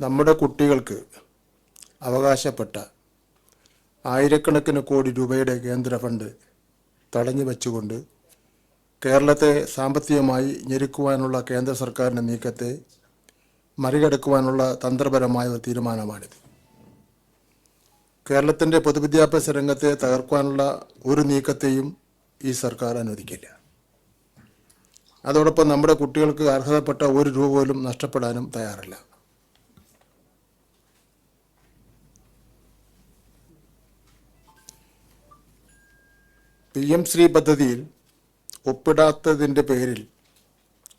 നമ്മുടെ കുട്ടികൾക്ക് അവകാശപ്പെട്ട ആയിരക്കണക്കിന് കോടി രൂപയുടെ കേന്ദ്ര ഫണ്ട് തടഞ്ഞു വച്ചുകൊണ്ട് കേരളത്തെ സാമ്പത്തികമായി ഞെരുക്കുവാനുള്ള കേന്ദ്ര സർക്കാരിന്റെ നീക്കത്തെ മറികടക്കുവാനുള്ള തന്ത്രപരമായ ഒരു തീരുമാനമാണിത്. കേരളത്തിന്റെ പൊതുവിദ്യാഭ്യാസ രംഗത്തെ തകർക്കാനുള്ള ഒരു നീക്കത്തെയും ഈ സർക്കാർ അനുവദിക്കില്ല. അതോടൊപ്പം നമ്മുടെ കുട്ടികൾക്ക് അർഹതപ്പെട്ട ഒരു രൂപ പോലും നഷ്ടപ്പെടാനും തയ്യാറല്ല. പി എം ശ്രീ പദ്ധതിയിൽ ഒപ്പിടാത്തതിന്റെ പേരിൽ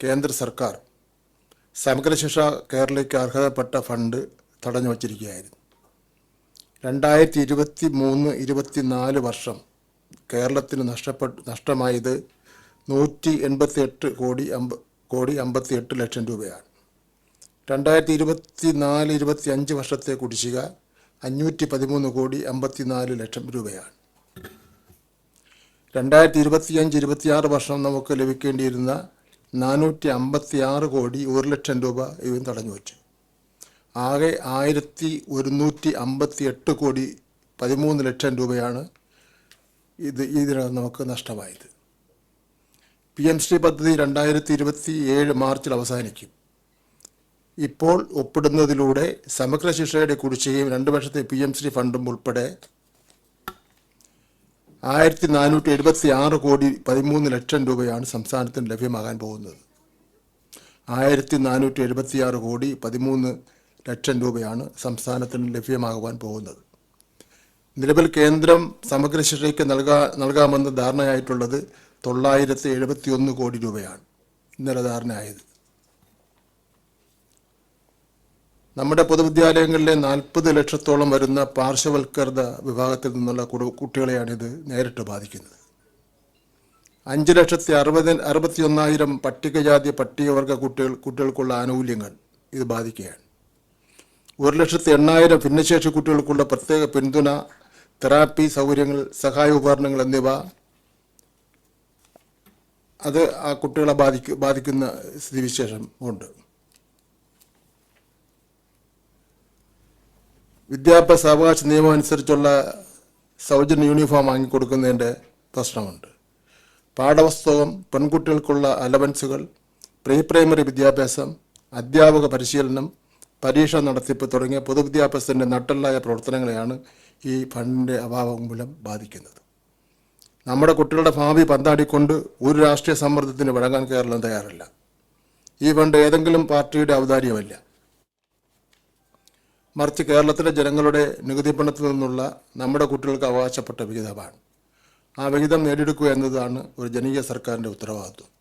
കേന്ദ്ര സർക്കാർ സമഗ്ര ശിക്ഷ കേരളയ്ക്ക് അർഹതപ്പെട്ട ഫണ്ട് തടഞ്ഞു വച്ചിരിക്കുകയായിരുന്നു. രണ്ടായിരത്തി ഇരുപത്തി മൂന്ന് ഇരുപത്തി നാല് വർഷം കേരളത്തിന് നഷ്ടപ്പെട്ട് നഷ്ടമായത് നൂറ്റി എൺപത്തി എട്ട് കോടി അമ്പ കോടി അമ്പത്തി എട്ട് ലക്ഷം രൂപയാണ്. രണ്ടായിരത്തി ഇരുപത്തി നാല് ഇരുപത്തി അഞ്ച് വർഷത്തെ കുടിശ്ശിക അഞ്ഞൂറ്റി പതിമൂന്ന് കോടി അമ്പത്തി നാല് ലക്ഷം രൂപയാണ്. രണ്ടായിരത്തി ഇരുപത്തിയഞ്ച് ഇരുപത്തിയാറ് വർഷം നമുക്ക് ലഭിക്കേണ്ടിയിരുന്ന നാനൂറ്റി അമ്പത്തി ആറ് കോടി ഒരു ലക്ഷം രൂപ ഇവൻ തടഞ്ഞു വച്ചു. ആകെ ആയിരത്തി ഒരുന്നൂറ്റി അമ്പത്തി എട്ട് കോടി പതിമൂന്ന് ലക്ഷം രൂപയാണ് ഇത് ഇതിനകം നമുക്ക് നഷ്ടമായത്. പി എം ശ്രീ പദ്ധതി രണ്ടായിരത്തി ഇരുപത്തി ഏഴ് മാർച്ചിൽ അവസാനിക്കും. ഇപ്പോൾ ഒപ്പിടുന്നതിലൂടെ സമഗ്ര ശിക്ഷയുടെ കുടിശ്ശികയും രണ്ട് വർഷത്തെ പി എം ശ്രീ ഫണ്ടും ഉൾപ്പെടെ ആയിരത്തി നാനൂറ്റി എഴുപത്തി ആറ് കോടി പതിമൂന്ന് ലക്ഷം രൂപയാണ് സംസ്ഥാനത്തിന് ലഭ്യമാകാൻ പോകുന്നത്. ആയിരത്തി നാനൂറ്റി എഴുപത്തി ആറ് കോടി പതിമൂന്ന് ലക്ഷം രൂപയാണ് സംസ്ഥാനത്തിന് ലഭ്യമാകുവാൻ പോകുന്നത്. നിലവിൽ കേന്ദ്രം സമഗ്ര ശിക്ഷയ്ക്ക് നൽകാ നൽകാമെന്ന് ധാരണയായിട്ടുള്ളത് തൊള്ളായിരത്തി എഴുപത്തി ഒന്ന് കോടി രൂപയാണ് ഇന്നലെ ധാരണയായത്. നമ്മുടെ പൊതുവിദ്യാലയങ്ങളിലെ നാൽപ്പത് ലക്ഷത്തോളം വരുന്ന പാർശ്വവൽക്കൃത വിഭാഗത്തിൽ നിന്നുള്ള കുടു- കുട്ടികളെയാണിത് നേരിട്ട് ബാധിക്കുന്നത്. അഞ്ച് ലക്ഷത്തി അറുപതി അറുപത്തി ഒന്നായിരം പട്ടികജാതി പട്ടികവർഗ കുട്ടികൾ കുട്ടികൾക്കുള്ള ആനുകൂല്യങ്ങൾ ഇത് ബാധിക്കുകയാണ്. ഒരു ലക്ഷത്തി എണ്ണായിരം ഭിന്നശേഷി കുട്ടികൾക്കുള്ള പ്രത്യേക പിന്തുണ തെറാപ്പി സൗകര്യങ്ങൾ സഹായ ഉപകരണങ്ങൾ എന്നിവ അത് ആ കുട്ടികളെ ബാധിക്കു ബാധിക്കുന്ന സ്ഥിതിവിശേഷം ഉണ്ട്. വിദ്യാഭ്യാസ അവകാശ നിയമം അനുസരിച്ചുള്ള സൗജന്യ യൂണിഫോം വാങ്ങിക്കൊടുക്കുന്നതിന്റെ പ്രശ്നമുണ്ട്. പാഠപുസ്തകം പെൺകുട്ടികൾക്കുള്ള അലവൻസുകൾ പ്രീ പ്രൈമറി വിദ്യാഭ്യാസം അധ്യാപക പരിശീലനം പരീക്ഷ നടത്തിപ്പ് തുടങ്ങിയ പൊതുവിദ്യാഭ്യാസത്തിന്റെ നട്ടല്ലായ പ്രവർത്തനങ്ങളെയാണ് ഈ ഫണ്ടിന്റെ അഭാവം മൂലം ബാധിക്കുന്നത്. നമ്മുടെ കുട്ടികളുടെ ഭാവി പന്താടിക്കൊണ്ട് ഒരു രാഷ്ട്രീയ സമ്മർദ്ദത്തിന് വഴങ്ങാൻ കേരളം തയ്യാറല്ല. ഈ ഫണ്ട് ഏതെങ്കിലും പാർട്ടിയുടെ ഔദാര്യമല്ല. മറിച്ച് കേരളത്തിലെ ജനങ്ങളുടെ നികുതി പണത്തിൽ നിന്നുള്ള നമ്മുടെ കുട്ടികൾക്ക് അവകാശപ്പെട്ട വിഹിതമാണ്. ആ വിഹിതം നേടിയെടുക്കുക എന്നതാണ് ഒരു ജനകീയ സർക്കാരിന്റെ ഉത്തരവാദിത്വം.